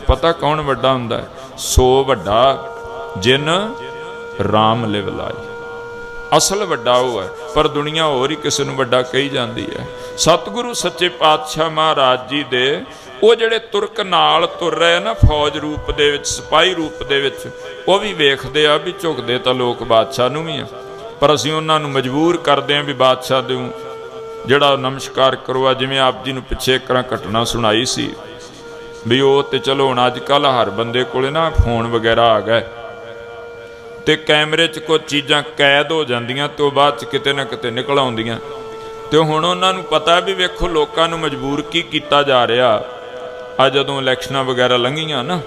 ਪਤਾ ਕੌਣ ਵੱਡਾ ਹੁੰਦਾ ਹੈ? ਸੋ ਵੱਡਾ ਜਿਨ RAM ਲਿਵ ਲਾਈ ਅਸਲ ਵੱਡਾ ਉਹ ਹੈ, ਪਰ ਦੁਨੀਆ ਹੋਰ ਹੀ ਕਿਸੇ ਨੂੰ ਵੱਡਾ ਕਹੀ ਜਾਂਦੀ ਹੈ। ਸਤਿਗੁਰੂ ਸੱਚੇ ਪਾਤਸ਼ਾਹ ਮਹਾਰਾਜ ਜੀ ਦੇ ਉਹ ਜਿਹੜੇ ਤੁਰਕ ਨਾਲ ਤੁਰ ਰਹੇ ਨਾ, ਫੌਜ ਰੂਪ ਦੇ ਵਿੱਚ, ਸਿਪਾਹੀ ਰੂਪ ਦੇ ਵਿੱਚ, ਉਹ ਵੀ ਵੇਖਦੇ ਆ ਵੀ ਝੁਕਦੇ ਤਾਂ ਲੋਕ ਬਾਦਸ਼ਾਹ ਨੂੰ ਵੀ ਆ। ਪਰ ਅਸੀਂ ਉਹਨਾਂ ਨੂੰ ਮਜਬੂਰ ਕਰਦੇ ਆ ਵੀ ਬਾਦਸ਼ਾਹ ਦੇ ਜਿਹੜਾ ਨਮਸਕਾਰ ਕਰੋ ਆ, ਜਿਵੇਂ ਆਪ ਜੀ ਨੂੰ ਪਿੱਛੇ ਇੱਕ ਰਾਂ ਘਟਨਾ ਸੁਣਾਈ ਸੀ। ਵੀ ਉਹ ਤੇ ਚਲੋ ਹੁਣ ਅੱਜ ਕੱਲ ਹਰ ਬੰਦੇ ਕੋਲੇ ਨਾ ਫੋਨ ਵਗੈਰਾ ਆ ਗਏ। ਤੇ ਕੈਮਰੇ 'ਚ ਕੋਈ ਚੀਜ਼ਾਂ ਕੈਦ ਹੋ ਜਾਂਦੀਆਂ, ਤੇ ਉਹ ਬਾਅਦ 'ਚ ਕਿਤੇ ਨਾ ਕਿਤੇ ਨਿਕਲ ਆਉਂਦੀਆਂ। ਤੇ ਹੁਣ ਉਹਨਾਂ ਨੂੰ ਪਤਾ ਵੀ ਵੇਖੋ ਲੋਕਾਂ ਨੂੰ ਮਜਬੂਰ ਕੀ ਕੀਤਾ ਜਾ ਰਿਹਾ। ਆ ਜਦੋਂ ਇਲੈਕਸ਼ਨਾਂ ਵਗੈਰਾ ਲੰਘੀਆਂ ਨਾ,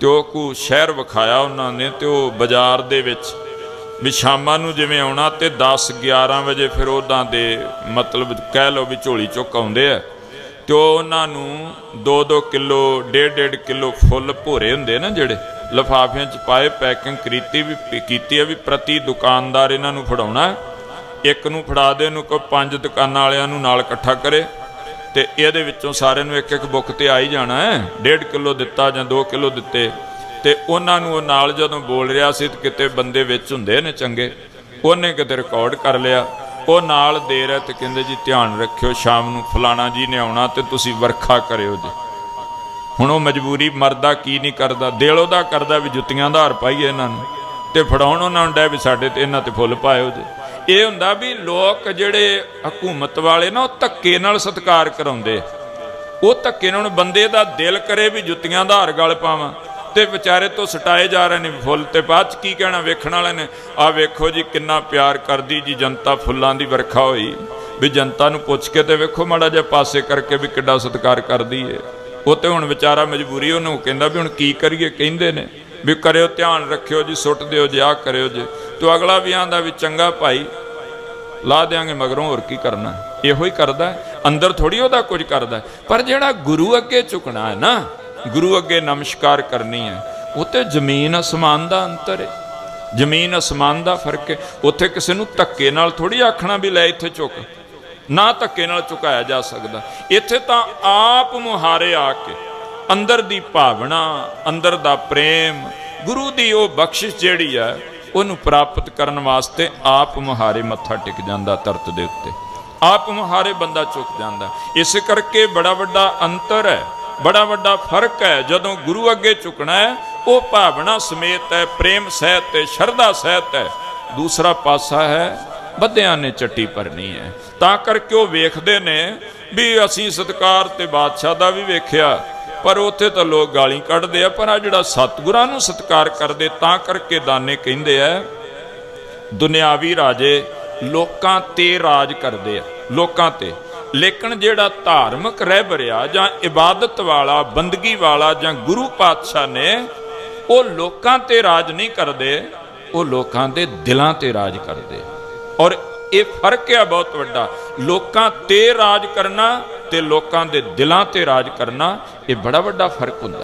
ਤੇ ਉਹ ਕੋ ਸ਼ਹਿਰ ਵਿਖਾਇਆ ਉਹਨਾਂ ਨੇ, ਤੇ ਉਹ ਬਾਜ਼ਾਰ ਦੇ ਵਿੱਚ ਵੀ ਸ਼ਾਮਾਂ ਨੂੰ ਜਿਵੇਂ ਆਉਣਾ ਤੇ 10 11 ਵਜੇ ਫਿਰ ਉਦਾਂ ਦੇ ਮਤਲਬ ਕਹਿ ਲਓ ਵੀ ਝੋਲੀ ਚੁੱਕ ਆਉਂਦੇ ਆ। ਤੇ ਉਹਨਾਂ ਨੂੰ 2-2 ਕਿਲੋ 1.5 ਕਿਲੋ ਫੁੱਲ ਭੋਰੇ ਹੁੰਦੇ ਨਾ ਜਿਹੜੇ, ਲਫਾਫਿਆਂ 'ਚ ਪਾਏ, ਪੈਕਿੰਗ ਕੀਤੀ ਵੀ, ਕੀਤੀ ਹੈ ਵੀ ਪ੍ਰਤੀ ਦੁਕਾਨਦਾਰ ਇਹਨਾਂ ਨੂੰ ਫੜਾਉਣਾ ਇੱਕ ਨੂੰ ਫੜਾ ਦੇ ਨੂੰ ਕੋਈ ਪੰਜ ਦੁਕਾਨਾਂ ਵਾਲਿਆਂ ਨੂੰ ਨਾਲ ਇਕੱਠਾ ਕਰੇ। ਤੇ ਇਹਦੇ ਵਿੱਚੋਂ ਸਾਰਿਆਂ ਨੂੰ ਇੱਕ ਇੱਕ ਬੁੱਕ ਤੇ ਆ ਹੀ ਜਾਣਾ ਹੈ। 1.5 ਕਿਲੋ ਦਿੱਤਾ ਜਾਂ 2 ਕਿਲੋ ਦਿੱਤੇ। ਤੇ ਉਹਨਾਂ ਨੂੰ ਉਹ ਨਾਲ ਜਦੋਂ ਬੋਲ ਰਿਹਾ ਸੀ ਤੇ ਕਿਤੇ ਬੰਦੇ ਵਿੱਚ ਹੁੰਦੇ ਨੇ ਚੰਗੇ, ਉਹਨੇ ਕਿਤੇ ਰਿਕਾਰਡ ਕਰ ਲਿਆ। ਉਹ ਨਾਲ ਦੇ ਰਿਹਾ ਤੇ ਕਹਿੰਦੇ ਜੀ ਧਿਆਨ ਰੱਖਿਓ, ਸ਼ਾਮ ਨੂੰ ਫਲਾਣਾ ਜੀ ਨੇ ਆਉਣਾ ਤੇ ਤੁਸੀਂ ਵਰਖਾ ਕਰਿਓ ਜੀ। ਹੁਣ ਉਹ ਮਜਬੂਰੀ ਮਰਦਾ ਕੀ ਨਹੀਂ ਕਰਦਾ, ਦਿਲ ਉਹਦਾ ਕਰਦਾ ਵੀ ਜੁੱਤੀਆਂ ਦਾ ਹਾਰ ਪਾਈਏ ਇਹਨਾਂ ਨੂੰ ਤੇ ਫੜਾਉਣ ਉਹਨਾਂ ਨੂੰ ਡੈ ਵੀ ਸਾਡੇ ਤੇ ਇਹਨਾਂ ਤੇ ਫੁੱਲ ਪਾਇਓ ਜੀ। ਇਹ ਹੁੰਦਾ ਵੀ ਲੋਕ ਜਿਹੜੇ ਹਕੂਮਤ ਵਾਲੇ ਨਾ, ਉਹ ਧੱਕੇ ਨਾਲ ਸਤਕਾਰ ਕਰਾਉਂਦੇ ਉਹ ਧੱਕੇ ਨਾਲ ਬੰਦੇ ਦਾ ਦਿਲ ਕਰੇ ਵੀ ਜੁੱਤੀਆਂ ਦਾ ਹਾਰ ਗਲ ਪਾਵਾਂ। ਤੇ ਵਿਚਾਰੇ ਤੋਂ ਸਟਾਏ ਜਾ ਰਹੇ ਨੇ ਫੁੱਲ ਤੇ ਬਾਅਦ ਚ ਕੀ ਕਹਿਣਾ ਵੇਖਣ ਵਾਲੇ ਨੇ? ਆ ਵੇਖੋ ਜੀ, ਕਿੰਨਾ ਪਿਆਰ ਕਰਦੀ ਜੀ ਜਨਤਾ ਫੁੱਲਾਂ ਦੀ ਵਰਖਾ ਹੋਈ। ਵੀ ਜਨਤਾ ਨੂੰ ਪੁੱਛ ਕੇ ਤੇ ਵੇਖੋ ਮਾੜਾ ਜਿਹਾ ਪਾਸੇ ਕਰਕੇ ਵੀ ਕਿੱਡਾ ਸਤਿਕਾਰ ਕਰਦੀ ਏ। ਉਹ ਤੇ ਹੁਣ ਵਿਚਾਰਾ ਮਜਬੂਰੀ ਉਹਨੂੰ ਕਹਿੰਦਾ ਵੀ ਹੁਣ ਕੀ ਕਰੀਏ, ਕਹਿੰਦੇ ਨੇ। ਵੀ ਕਰਿਓ ਧਿਆਨ ਰੱਖਿਓ ਜੀ, ਸੁੱਟ ਦਿਓ ਜੀ, ਆਹ ਕਰਿਓ ਜੀ। ਤੋ ਅਗਲਾ ਵੀ ਆਂਦਾ ਵੀ ਚੰਗਾ ਭਾਈ, ਲਾ ਦਿਆਂਗੇ ਮਗਰੋਂ, ਹੋਰ ਕੀ ਕਰਨਾ? ਇਹੋ ਹੀ ਕਰਦਾ। ਅੰਦਰ ਥੋੜੀ ਉਹਦਾ ਕੁਝ ਕਰਦਾ। ਪਰ ਜਿਹੜਾ ਗੁਰੂ ਅੱਗੇ ਝੁਕਣਾ ਹੈ ਨਾ ਗੁਰੂ ਅੱਗੇ ਨਮਸਕਾਰ ਕਰਨੀ ਹੈ। ਉਹ ਤੇ ਜ਼ਮੀਨ ਅਸਮਾਨ ਦਾ ਅੰਤਰ ਹੈ। ਜ਼ਮੀਨ ਅਸਮਾਨ ਦਾ ਫ਼ਰਕ ਹੈ। ਉੱਥੇ ਕਿਸੇ ਨੂੰ ਧੱਕੇ ਨਾਲ ਥੋੜੀ ਆਖਣਾ ਵੀ ਲੈ ਇੱਥੇ ਝੁਕ। ਨਾ ਧੱਕੇ ਨਾਲ ਝੁਕਾਇਆ ਜਾ ਸਕਦਾ। ਇੱਥੇ ਤਾਂ ਆਪ ਮੁਹਾਰੇ ਆ ਕੇ ਅੰਦਰ ਦੀ ਭਾਵਨਾ, ਅੰਦਰ ਦਾ ਪ੍ਰੇਮ, ਗੁਰੂ ਦੀ ਉਹ ਬਖਸ਼ਿਸ਼ ਜਿਹੜੀ ਹੈ, ਉਹਨੂੰ ਪ੍ਰਾਪਤ ਕਰਨ ਵਾਸਤੇ ਆਪ ਮੁਹਾਰੇ ਮੱਥਾ ਟਿਕ ਜਾਂਦਾ ਤਰਤ ਦੇ ਉੱਤੇ। ਆਪ ਮੁਹਾਰੇ ਬੰਦਾ ਝੁਕ ਜਾਂਦਾ। ਇਸ ਕਰਕੇ ਬੜਾ ਵੱਡਾ ਅੰਤਰ ਹੈ। ਬੜਾ ਵੱਡਾ ਫ਼ਰਕ ਹੈ, ਜਦੋਂ ਗੁਰੂ ਅੱਗੇ ਝੁਕਣਾ ਹੈ, ਉਹ ਭਾਵਨਾ ਸਮੇਤ ਹੈ, ਪ੍ਰੇਮ ਸਹਿਤ ਤੇ ਸ਼ਰਧਾ ਸਹਿਤ ਹੈ। ਦੂਸਰਾ ਪਾਸਾ ਹੈ ਬੱਦਿਆਂ ਨੇ ਚੱਟੀ ਭਰਨੀ ਹੈ। ਤਾਂ ਕਰਕੇ ਉਹ ਵੇਖਦੇ ਨੇ ਵੀ ਅਸੀਂ ਸਤਕਾਰ ਤੇ ਬਾਦਸ਼ਾਹ ਦਾ ਵੀ ਵੇਖਿਆ, ਪਰ ਉੱਥੇ ਤਾਂ ਲੋਕ ਗਾਲੀ ਕੱਢਦੇ ਆ, ਪਰ ਆ ਜਿਹੜਾ ਸਤਿਗੁਰਾਂ ਨੂੰ ਸਤਕਾਰ ਕਰਦੇ, ਤਾਂ ਕਰਕੇ ਦਾਨੇ ਕਹਿੰਦੇ ਆ, ਦੁਨਿਆਵੀ ਰਾਜੇ ਲੋਕਾਂ ਤੇ ਰਾਜ ਕਰਦੇ ਆ, ਲੋਕਾਂ ਤੇ। ਲੇਕਿਨ ਜਿਹੜਾ ਧਾਰਮਿਕ ਰਹਿਬਰਿਆ ਜਾਂ ਇਬਾਦਤ ਵਾਲਾ, ਬੰਦਗੀ ਵਾਲਾ ਜਾਂ ਗੁਰੂ ਪਾਤਸ਼ਾਹ ਨੇ, ਉਹ ਲੋਕਾਂ ਤੇ ਰਾਜ ਨਹੀਂ ਕਰਦੇ, ਉਹ ਲੋਕਾਂ ਦੇ ਦਿਲਾਂ ਤੇ ਰਾਜ ਕਰਦੇ। ਔਰ ਇਹ ਫ਼ਰਕ ਹੈ ਬਹੁਤ ਵੱਡਾ। ਲੋਕਾਂ ਤੇ ਰਾਜ ਕਰਨਾ ਤੇ ਲੋਕਾਂ ਦੇ ਦਿਲਾਂ ਤੇ ਰਾਜ ਕਰਨਾ, ਇਹ ਬੜਾ ਵੱਡਾ ਫ਼ਰਕ ਹੁੰਦਾ।